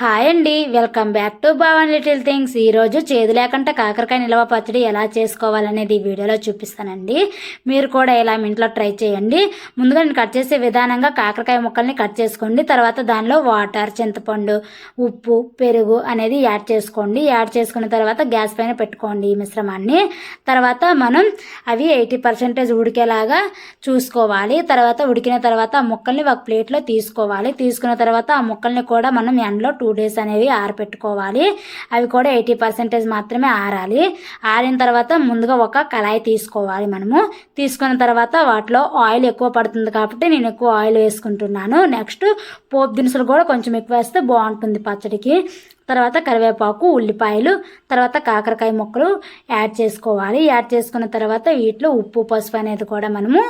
Hi అండి. Welcome back to Bhavan little things. ఈరోజు చేదు లేకుండా కాకరకాయ నిల్వ పచ్చడి ఎలా చేసుకోవాలనేది ఈ వీడియోలో చూపిస్తానండి. మీరు కూడా ఇలా మీ ఇంట్లో ట్రై చేయండి. ముందుగా నేను కట్ చేసే విధానంగా కాకరకాయ ముక్కల్ని కట్ చేసుకోండి. తర్వాత దానిలో వాటర్ చింతపండు ఉప్పు పెరుగు అనేది యాడ్ చేసుకోండి. యాడ్ చేసుకున్న తర్వాత గ్యాస్ పైన పెట్టుకోండి ఈ మిశ్రమాన్ని. తర్వాత మనం అవి ఎయిటీ పర్సెంటేజ్ ఉడికేలాగా చూసుకోవాలి. తర్వాత ఉడికిన తర్వాత ఆ ముక్కల్ని ఒక ప్లేట్లో తీసుకోవాలి. తీసుకున్న తర్వాత ఆ ముక్కల్ని కూడా మనం ఎండలో టూ డేస్ అనేవి ఆరపెట్టుకోవాలి. అవి కూడా ఎయిటీ పర్సెంటేజ్ మాత్రమే ఆరాలి. ఆరిన తర్వాత ముందుగా ఒక కళాయి తీసుకోవాలి మనము. తీసుకున్న తర్వాత వాటిలో ఆయిల్ ఎక్కువ పడుతుంది కాబట్టి నేను ఎక్కువ ఆయిల్ వేసుకుంటున్నాను. నెక్స్ట్ పోపు దినుసులు కూడా కొంచెం ఎక్కువ వేస్తే బాగుంటుంది పచ్చడికి. తర్వాత కరివేపాకు ఉల్లిపాయలు తర్వాత కాకరకాయ ముక్కలు యాడ్ చేసుకోవాలి. యాడ్ చేసుకున్న తర్వాత వీటిలో ఉప్పు పసుపు అనేది కూడా మనము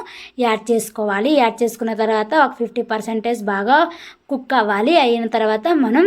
యాడ్ చేసుకోవాలి. యాడ్ చేసుకున్న తర్వాత ఒక ఫిఫ్టీ పర్సెంటేజ్ బాగా కుక్ అవ్వాలి. అయిన తర్వాత మనం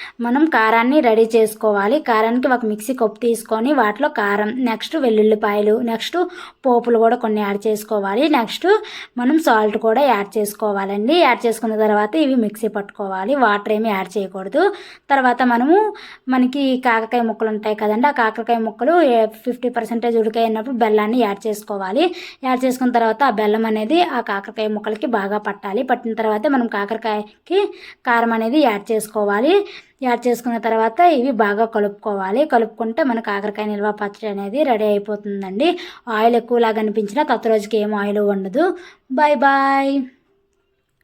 మనం కారాన్ని రెడీ చేసుకోవాలి. కారానికి ఒక మిక్సీ కప్పు తీసుకొని వాటిలో కారం నెక్స్ట్ వెల్లుల్లిపాయలు నెక్స్ట్ పోపులు కూడా కొన్ని యాడ్ చేసుకోవాలి. నెక్స్ట్ మనం సాల్ట్ కూడా యాడ్ చేసుకోవాలండి. యాడ్ చేసుకున్న తర్వాత ఇవి మిక్సీ పట్టుకోవాలి. వాటర్ ఏమి యాడ్ చేయకూడదు. తర్వాత మనము మనకి కాకరకాయ ముక్కలు ఉంటాయి కదండి ఆ కాకరకాయ ముక్కలు ఫిఫ్టీ పర్సెంటేజ్ ఉడికైనప్పుడు బెల్లాన్ని యాడ్ చేసుకోవాలి. యాడ్ చేసుకున్న తర్వాత ఆ బెల్లం అనేది ఆ కాకరకాయ ముక్కలకి బాగా పట్టాలి. పట్టిన తర్వాత మనం కాకరకాయకి కారం అనేది యాడ్ చేసుకోవాలి. యాడ్ చేసుకున్న తర్వాత ఇవి బాగా కలుపుకోవాలి. కలుపుకుంటే మనకు కాకరకాయ నిల్వ పచ్చడి అనేది రెడీ అయిపోతుందండి. ఆయిల్ ఎక్కువలాగా అనిపించినా కొత్త రోజుకి ఏం ఆయిల్ ఉండదు బాయ్ బాయ్